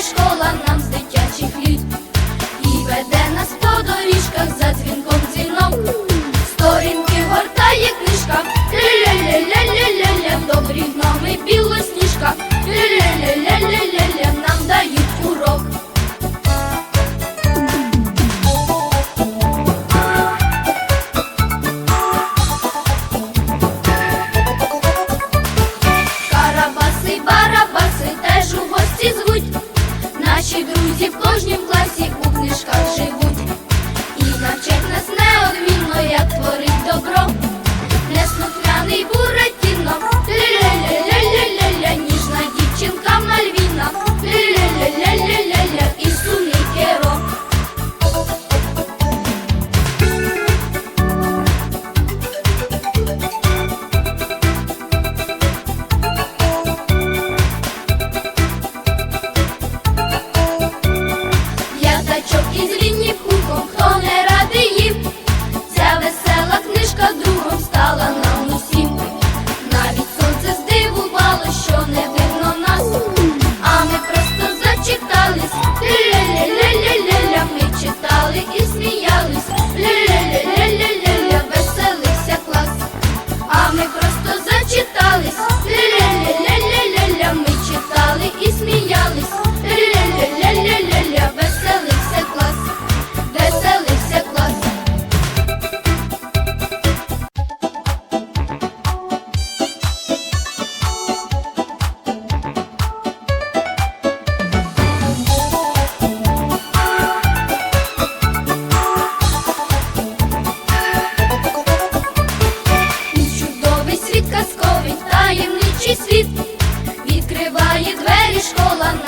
школа нам з дитячих літ. Діти в кожнім класі у книжках живуть. качок і лінні хуком, хто не радий їв, ця весела книжка другом стала на. aşk olan